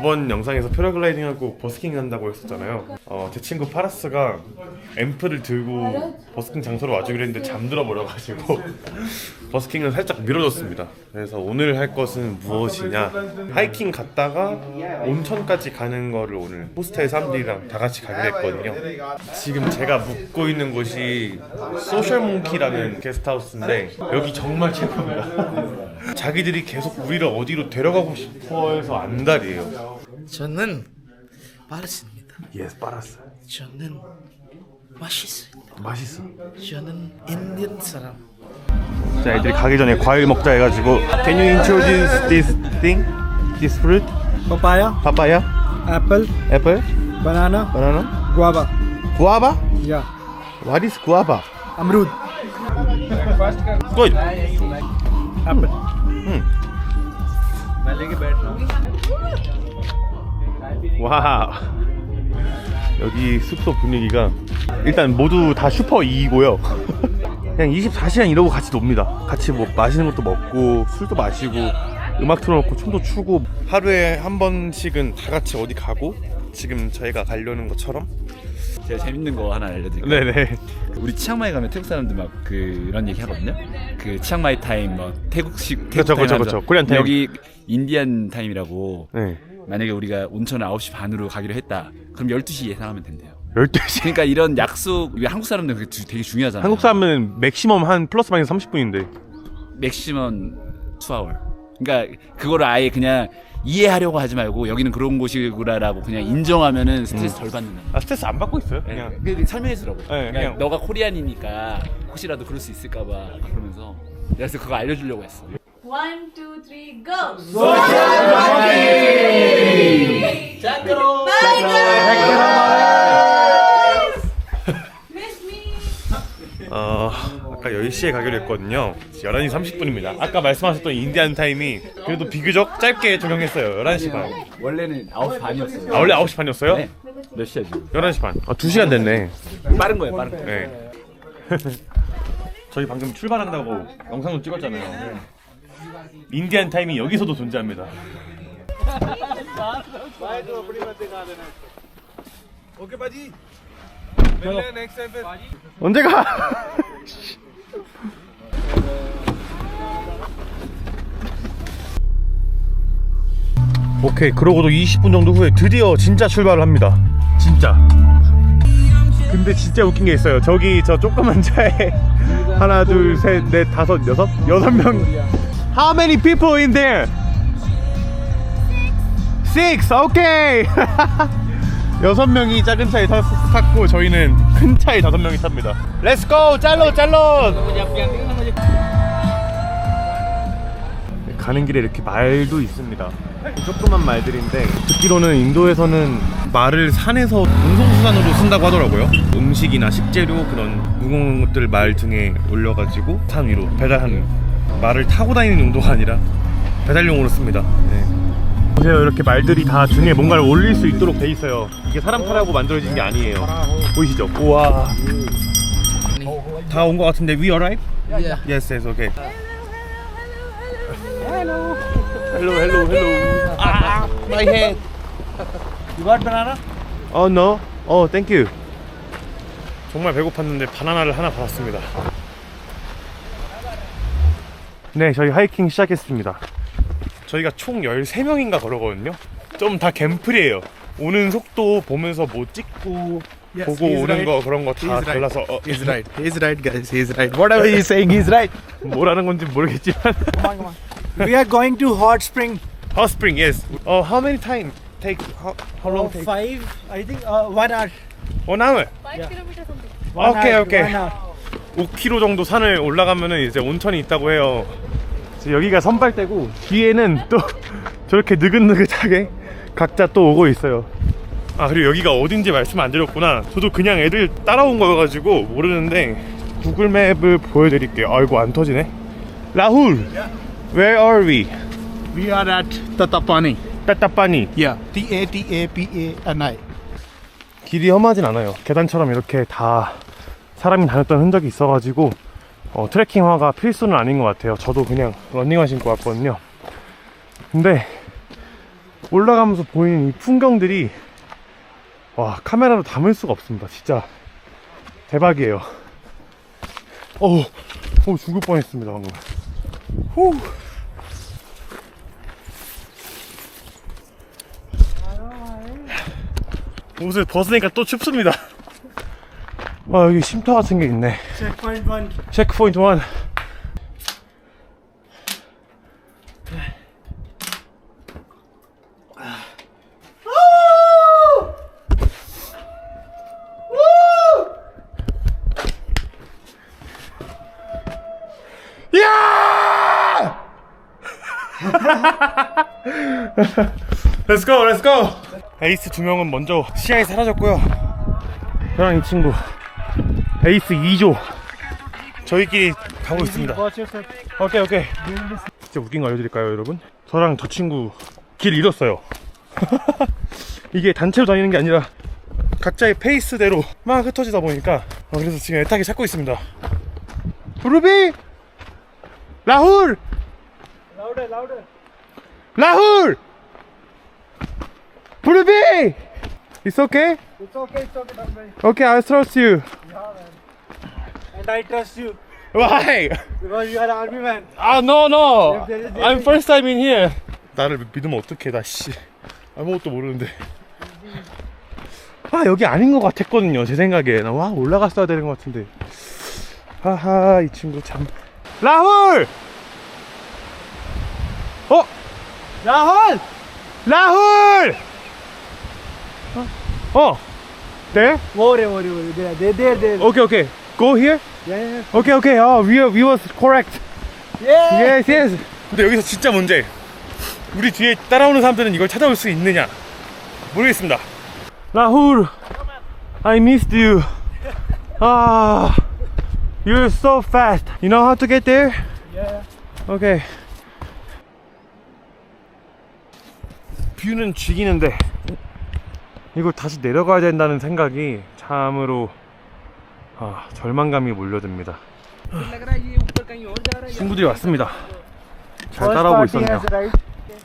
저번 영상에서 패러글라이딩하고 버스킹 한다고 했었잖아요. 어, 제 친구 파라스가 앰프를 들고 버스킹 장소로 와주기로 했는데 잠들어 버려가지고 버스킹을 살짝 미뤄졌습니다. 그래서 오늘 할 것은 무엇이냐? 하이킹 갔다가 온천까지 가는 거를 오늘 호스텔 사람들이랑 다 같이 가기로 했거든요. 지금 제가 묵고 있는 곳이 소셜 몽키라는 게스트하우스인데 여기 정말 최고입니다. 자기들이 계속 우리를 어디로 데려가고 싶어해서 안달이에요. 저는 빠르십니다. 예스, 빨았어. 저는 맛있어요. 맛있어. 저는 인디언 사람. 자, 애들이 가기 전에 과일 먹자 해가지고 Can you introduce this thing? This fruit? papaya, Papaya? apple, Apple? banana, Banana? guava. Guava? Yeah. What is guava? Amrud. Good. Apple. 와. 여기 숙소 분위기가 일단 모두 다 슈퍼 2이고요. 그냥 24시간 이러고 같이 놉니다. 같이 뭐 맛있는 것도 먹고 술도 마시고 음악 틀어놓고 춤도 추고. 하루에 한 번씩은 다 같이 어디 가고 지금 저희가 가려는 것처럼 제가 재밌는 거 하나 알려드릴게요. 네네 우리 치앙마이 가면 태국 사람들 막 그런 얘기 하거든요. 그 치앙마이 타임, 뭐 태국식 태국 그쵸, 타임 그쵸, 하죠. 그쵸. 코리안 타임. 여기 인디안 타임이라고. 네 만약에 우리가 온천을 9시 반으로 가기로 했다. 그럼 12시 예상하면 된대요. 12시 그러니까 이런 약속 한국 사람들은 그게 주- 되게 중요하잖아요. 한국 사람은 맥시멈 한 플러스 마이너스 30분인데 맥시멈 2아워. 그러니까 그거를 아예 그냥 이해하려고 하지 말고 여기는 그런 곳이구나라고 그냥 인정하면은 스트레스 덜 받는 거예요. 아 스트레스 안 받고 있어요? 그냥. 그냥 그 설명해 주라고. 네, 그냥- 너가 코리안이니까 혹시라도 그럴 수 있을까봐 그러면서 그래서 그거 알려주려고 했어. One, two, three, go! Miss me! 어, 아까 10시에 가기로 했거든요. 11시 30분입니다. 아까 말씀하셨던 인디안 타임이 그래도 비교적 짧게 적용했어요. 11시 반. 원래는 9시 반이었어요. 아, 원래 9시 반이었어요? 네. 몇 시야 지금? 11시 반. 아, 2시간 됐네. 빠른 거예요, 빠른 거. 네. 저희 방금 출발한다고 영상도 찍었잖아요. 인디안 타임이 여기서도 존재합니다. 언제 가? 오케이 그러고도 20분 정도 후에 드디어 진짜 출발을 합니다. 진짜. 근데 진짜 웃긴 게 있어요. 저기 저 조그만 차에 하나 둘 셋 넷 다섯 여섯? 여섯 명. How many people in there? Six. 오케이 여섯 명이 작은 차에 탔, 탔고 저희는 큰 차에 다섯 명이 탑니다. Let's go. 짤로 짤로. 가는 길에 이렇게 말도 있습니다. 조그만 말들인데 듣기로는 인도에서는 말을 산에서 운송수단으로 쓴다고 하더라고요. 음식이나 식재료 그런 무거운 것들 말 등에 올려가지고 산 위로 배달하는 말을 타고 다니는 용도가 아니라 배달용으로 씁니다. 네. 보세요 이렇게 말들이 다 등에 뭔가를 올릴 수 있도록 돼 있어요. 이게 사람 타라고 만들어진 게 아니에요. 보이시죠? 우와. 다 온 것 같은데 we arrive? Yeah. Yes, yes, okay. Hello, hello, hello. Ah, my head. You got banana? Oh no. Oh, thank you. 정말 배고팠는데 바나나를 하나 받았습니다. 네, 저희 하이킹 시작했습니다. 저희가 총 13명인가 걸어거든요. 좀 다 갬플이에요. 오는 속도 보면서 뭐 찍고 보고 he's 오는 right. 거 그런 거 다 He's right. 달라서 어, He's right. He's right, guys. He's right. Whatever he's saying, he's right. 뭐라는 건지 모르겠지만 we are going to hot spring. Hot spring, yes. Uh, how many time take? How, how long Uh, take? five, I think, uh, one hour. One hour. Five kilometers something. One Okay, hour, okay. One hour. 5km 정도 산을 올라가면은 이제 온천이 있다고 해요. 지금 여기가 선발대고 뒤에는 또 저렇게 느긋느긋하게 각자 또 오고 있어요. 아 그리고 여기가 어딘지 말씀 안 드렸구나. 저도 그냥 애들 따라온 거여가지고 모르는데 구글 맵을 보여드릴게요. 아이고 안 터지네. 라훌, where are we? We are at Tatapani. 따따빠니. Yeah. T A T A P A N I. 길이 험하진 않아요. 계단처럼 이렇게 다 사람이 다녔던 흔적이 있어가지고 어, 트레킹화가 필수는 아닌 것 같아요. 저도 그냥 런닝화 신고 왔거든요. 근데 올라가면서 보이는 이 풍경들이 와 카메라로 담을 수가 없습니다 진짜 대박이에요 어우 어 죽을 뻔했습니다 방금 후 옷을 벗으니까 또 춥습니다 아 여기 쉼터 같은 게 있네 Checkpoint one. 체크포인트 1 야! Let's go, let's go. 에이스 두 명은 먼저 시야에 사라졌고요. 저랑 이 친구 에이스 2조 저희끼리 가고 있습니다. 오케이 오케이. 진짜 웃긴 거 알려드릴까요, 여러분? 저랑 저 친구 길 잃었어요. 이게 단체로 다니는 게 아니라 각자의 페이스대로 막 흩어지다 보니까 어, 그래서 지금 애타게 찾고 있습니다. 루비, 라훌, Louder, louder. 라훌, 비. It's okay. It's okay, it's okay, don't worry. Okay, I trust you. And I trust you Why? because you are army man. 아, no, no. I'm first time in here. 나를 믿으면 어떡해, 나 씨. 아무것도 모르는데. 아, 여기 아닌 것 같았거든요, 제 생각에. 나 와, 올라갔어야 되는 것 같은데. 하하, 이 친구 참. 라훌! 어? 라훌! 라훌! 어? 어? 네? More, more, more. There, there, there, there. 오케이, 오케이. Go here? Yeah, yeah. 오케이, 오케이. 어, we, we was correct. Yeah. Yes, yes. 근데 여기서 진짜 문제. 우리 뒤에 따라오는 사람들은 이걸 찾아올 수 있느냐? 모르겠습니다. 라훌, I missed you. 아, you're so fast. You know how to get there? Yeah. Okay. 뷰는 죽이는데 이걸 다시 내려가야 된다는 생각이 참으로 아, 절망감이 몰려듭니다. 친구들이 왔습니다. 잘 따라오고 있었네요.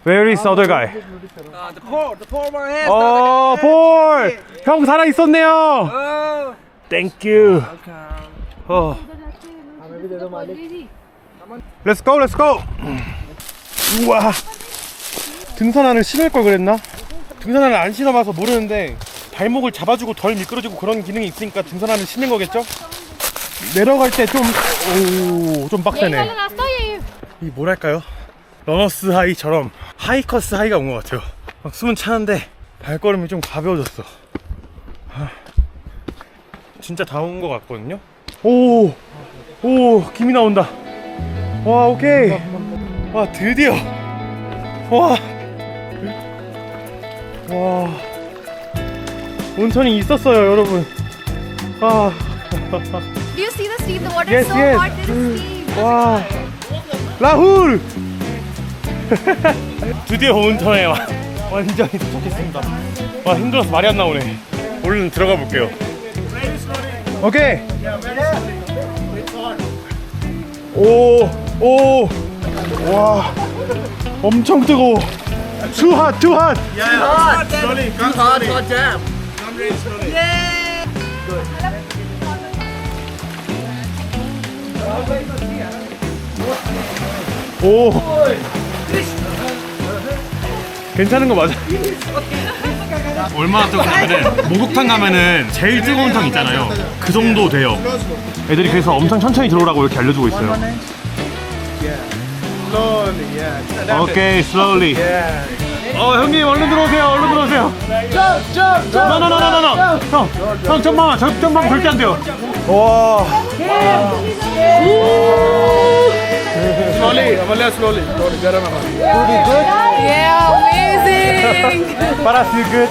Where is the other guy? 어, 볼! 형 살아 있었네요. Thank you. 어, Let's go, let's go. 우와. 등산화를 신을 걸 그랬나? 등산화를 안 신어봐서 모르는데 발목을 잡아주고 덜 미끄러지고 그런 기능이 있으니까 등산화를 신는 거겠죠? 내려갈 때 좀, 오, 좀 빡세네. 이 뭐랄까요? 러너스 하이처럼 하이커스 하이가 온 것 같아요. 막 숨은 차는데 발걸음이 좀 가벼워졌어. 아, 진짜 다 온 것 같거든요. 오, 오, 김이 나온다. 와, 오케이. 와, 드디어. 와, 와, 온천이 있었어요, 여러분. 아, Do you see the steam? The water Yes, is so yes. hot. There is steam. 와, 라훌. 드디어 온천에 와, 완전히 도착했습니다. 와, 힘들어서 말이 안 나오네. 얼른 들어가 볼게요. 오케이. 오, 오, 와, 엄청 뜨거워. Too hot, too hot. 오. 괜찮은 거 맞아? 얼마나 뜨겁냐면은 목욕탕 가면은 제일 뜨거운 탕 있잖아요. 그 정도 돼요. 애들이 그래서 엄청 천천히 들어오라고 이렇게 알려주고 있어요. 오케이, slowly. 어 형님 얼른 들어오세요. 얼른 들어오세요. 노노노노노. 형, 형 좀만, 저 좀만 절대 안 돼요. 와. Yeah, amazing. Paras you good?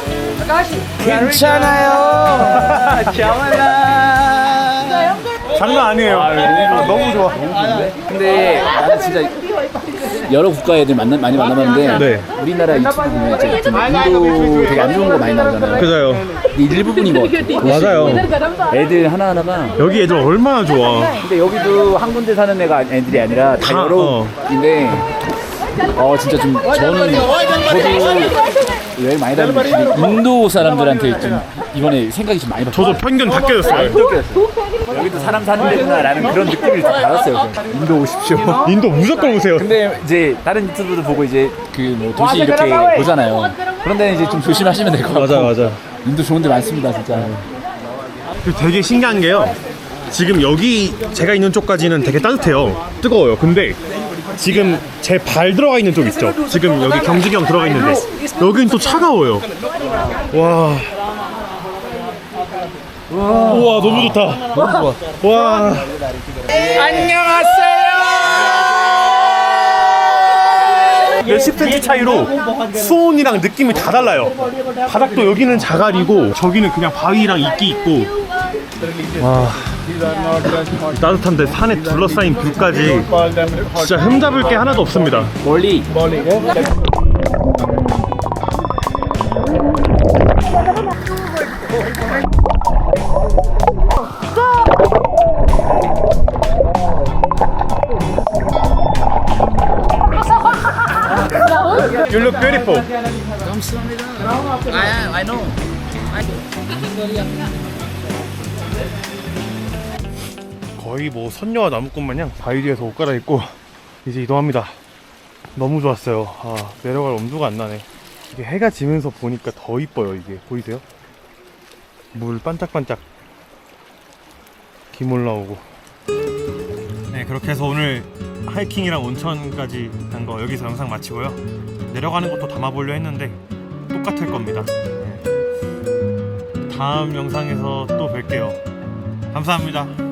괜찮아요. 장난 아니에요. 아, 너무 좋아. 근데 나는 진짜 여러 국가 애들 만나, 많이 만나봤는데 네. 우리나라 유튜브 보면 이제 좀 인도 되게 안 좋은 거 많이 나오잖아요. 그자요. 근데 일부분인 것 같아. 맞아요. 애들 하나하나가 여기 애들 얼마나 좋아. 근데 여기도 한 군데 사는 애가 애들이 아니라 다 다, 여러 어. 인데 어 진짜 좀 저는 저도 여행 많이 다니는데 인도 사람들한테 좀 이번에 생각이 좀 많이 바뀌었어요. 저도 편견 다 깨졌어요. 여기도 사람 사는 데구나라는 그런 느낌을 좀 받았어요. 인도 오십시오. 인도 무조건 오세요. 근데 이제 다른 유튜브도 보고 이제 그 뭐 도시 이렇게 보잖아요. 그런 데는 이제 좀 조심하시면 될 것 같고. 맞아 맞아. 인도 좋은 데 많습니다, 진짜. 되게 신기한 게요. 지금 여기 제가 있는 쪽까지는 되게 따뜻해요. 뜨거워요. 근데 지금 제 발 들어가 있는 쪽 있죠. 지금 여기 경지경 들어가 있는데 여긴 또 차가워요. 와. 우와 너무 좋다. 너무 좋아. 와. 안녕하세요. 몇십 센치 차이로 수온이랑 느낌이 다 달라요. 바닥도 여기는 자갈이고 저기는 그냥 바위랑 이끼 있고 와 따뜻한데 산에 둘러싸인 뷰까지 진짜 흠잡을 게 하나도 없습니다. 멀리 You look beautiful. I, I know. 거의 뭐 선녀와 나무꾼 마냥 바위 뒤에서 옷 갈아입고 이제 이동합니다. 너무 좋았어요. 아, 내려갈 엄두가 안 나네. 이게 해가 지면서 보니까 더 이뻐요, 이게. 보이세요? 물 반짝반짝 김 올라오고. 네, 그렇게 해서 오늘 하이킹이랑 온천까지 간거 여기서 영상 마치고요. 내려가는 것도 담아보려 했는데 똑같을 겁니다. 네. 다음 영상에서 또 뵐게요. 감사합니다.